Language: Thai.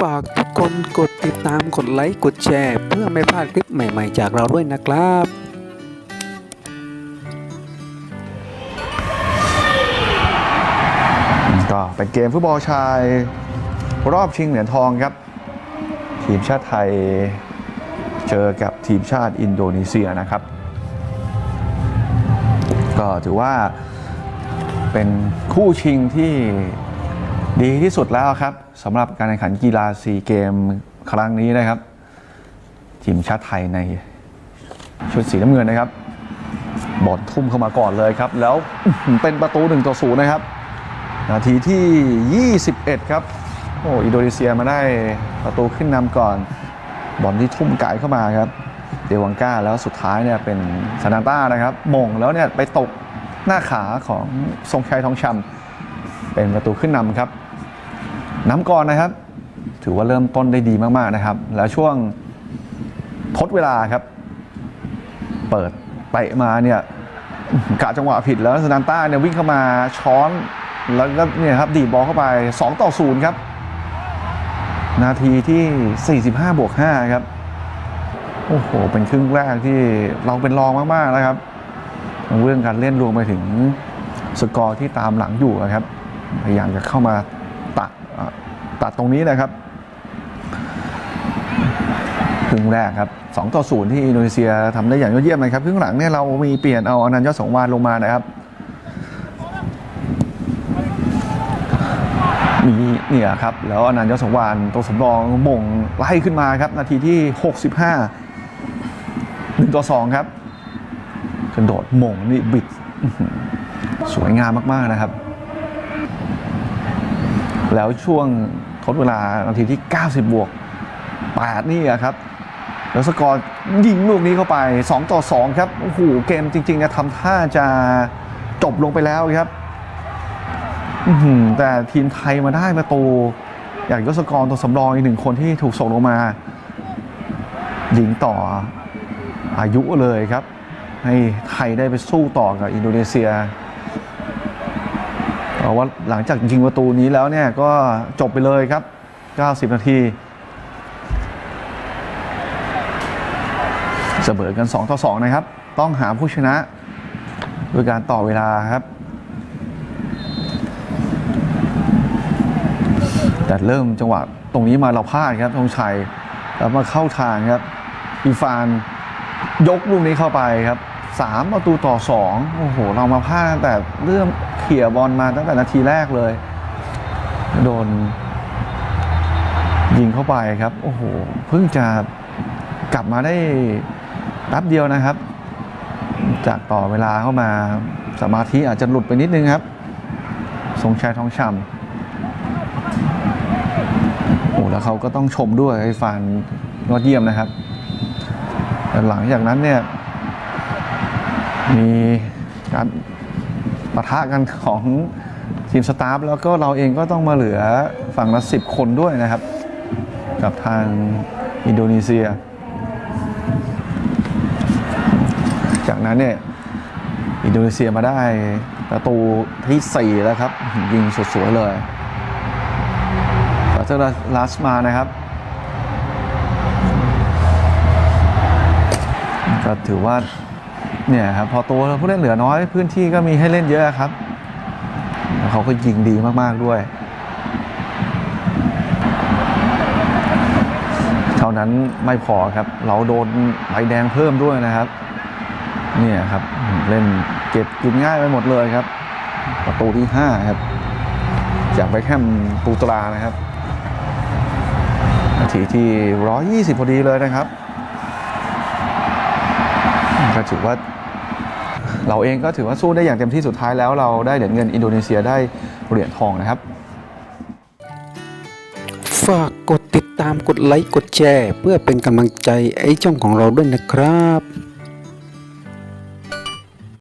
ฝากทุกคนกดติดตามกดไลค์กดแชร์ เพื่อไม่พลาดคลิปใหม่ๆ จากเราด้วยนะครับก็เป็นเกมฟุตบอลชายรอบชิงเหรียญทองครับ ทีมชาติไทยเจอกับทีมชาติอินโดนีเซียนะครับ ก็ถือว่าเป็นคู่ชิงที่ ดีที่สุดแล้วครับสำหรับการแข่งขันกีฬาซีเกมครั้งนี้นะครับทีมชาติไทยในชุดสีน้ำเงินนะครับ บอลทุ่มเข้ามาก่อนเลยครับ แล้วเป็นประตู1ต่อ0นะครับ นาทีที่ 21 ครับ โอ้อินโดนีเซียมาได้ประตูขึ้นนำก่อน บอลที่ทุ่มไกลเข้ามาครับ เดวังก้าแล้วสุดท้ายเนี่ยเป็นซานาต้านะครับมงแล้วเนี่ยไปตกหน้าขาของทรงชัยทองชำเป็นประตูขึ้นนำครับ น้ำก่อนนะครับ ถือว่าเริ่มต้นได้ดีมากๆนะครับ แล้วช่วงทดเวลาครับ เปิดเตะมาเนี่ยกะจังหวะผิดแล้วซานต้าเนี่ยวิ่งเข้ามาช้อนแล้วก็เนี่ยครับดีบอลเข้าไป 2 ต่อ 0 ครับ นาทีที่ 45 บวก 5 ครับ โอ้โห เป็นครึ่งแรกที่เราเป็นรองมากๆนะครับ เรื่องการเล่นรวมไปถึงสกอร์ที่ตามหลังอยู่นะครับ พยายามจะเข้ามาตัดอะ ตัดตรงนี้นะครับครึ่งแรกครับ2ต่อ0ที่อินโดนีเซียทำได้อย่างยอดเยี่ยมนะครับครึ่งหลังเนี่ยเรามีเปลี่ยนเอาอนันต์ยอดสงวานลงมานะครับมีเนี่ยครับแล้วอนันต์ยศสงวานตัวสำรองมงไล่ขึ้นมาครับ นาทีที่ 65 1ต่อ2ครับกระโดดมงนี่บิด สวยงามมาก ๆ นะครับ แล้วช่วงทดเวลานาทีที่ 90 บวก 8 นี่ครับ แล้วสกอร์ยิงลูกนี้เข้าไป 2 ต่อ 2 ครับ โอ้โห เกมจริงๆจะทำท่าจะจบลงไปแล้วครับ แต่ทีมไทยมาได้ประตู อย่างยศกรตัวสำรองอีกหนึ่งคนที่ถูกส่งลงมายิงต่ออายุเลยครับ ให้ไทยได้ไปสู้ต่อกับอินโดนีเซีย เพราะว่าหลังจากยิงประตูนี้แล้วเนี่ยก็จบไปเลยครับ 90 นาที เสมอกัน 2 ต่อ 2 นะครับ ต้องหาผู้ชนะโดยการต่อเวลาครับ แต่เริ่มจังหวะตรงนี้มาเราพลาดครับธงชัยแล้วมาเข้าทางครับอีฟานยกลูกนี้เข้าไปครับ สามประตูต่อสองโอ้โห เรามาพลาดตั้งแต่เริ่มเขี่ยบอลมาตั้งแต่นาทีแรกเลย โดน ยิงเข้าไปครับ โอ้โห เพิ่งจะกลับมาได้แป๊บเดียวนะครับ จากต่อเวลาเข้ามาสมาธิอาจจะหลุดไปนิดนึงครับทรงชัยทองชำโอ้แล้วเขาก็ต้องชมด้วยไอ้ฟานยอดเยี่ยมนะครับ หลังจากนั้นเนี่ย มีการปะทะกันของทีมสตาฟแล้วก็เราเองก็ต้องมาเหลือฝั่งละสิบคนด้วยนะครับ กับทางอินโดนีเซีย จากนั้นเนี่ยอินโดนีเซียมาได้ประตูที่ 4 แล้วครับ ยิงสวยๆเลยเจอลาสมานะครับก็ถือว่า เนี่ยครับพอตัวผู้เล่นเหลือน้อยพื้นที่ก็มีให้เล่นเยอะครับแล้วเขาก็ยิงดีมากๆด้วย เท่านั้นไม่พอครับ เราโดนใบแดงเพิ่มด้วยนะครับ เนี่ยครับเล่นเก็บกินง่ายไปหมดเลยครับ ประตูที่ 5 ครับ จากไปแคมปูตรานะครับนาทีที่ 120 พอดีเลยนะครับ ก็ถือว่า เราเองก็ถือว่าสู้ได้อย่างเต็มที่สุดท้ายแล้วเราได้เหรียญเงินอินโดนีเซียได้เหรียญทองนะครับ ฝากกดติดตามกดไลค์กดแชร์ เพื่อเป็นกำลังใจไอ้ช่องของเราด้วยนะครับ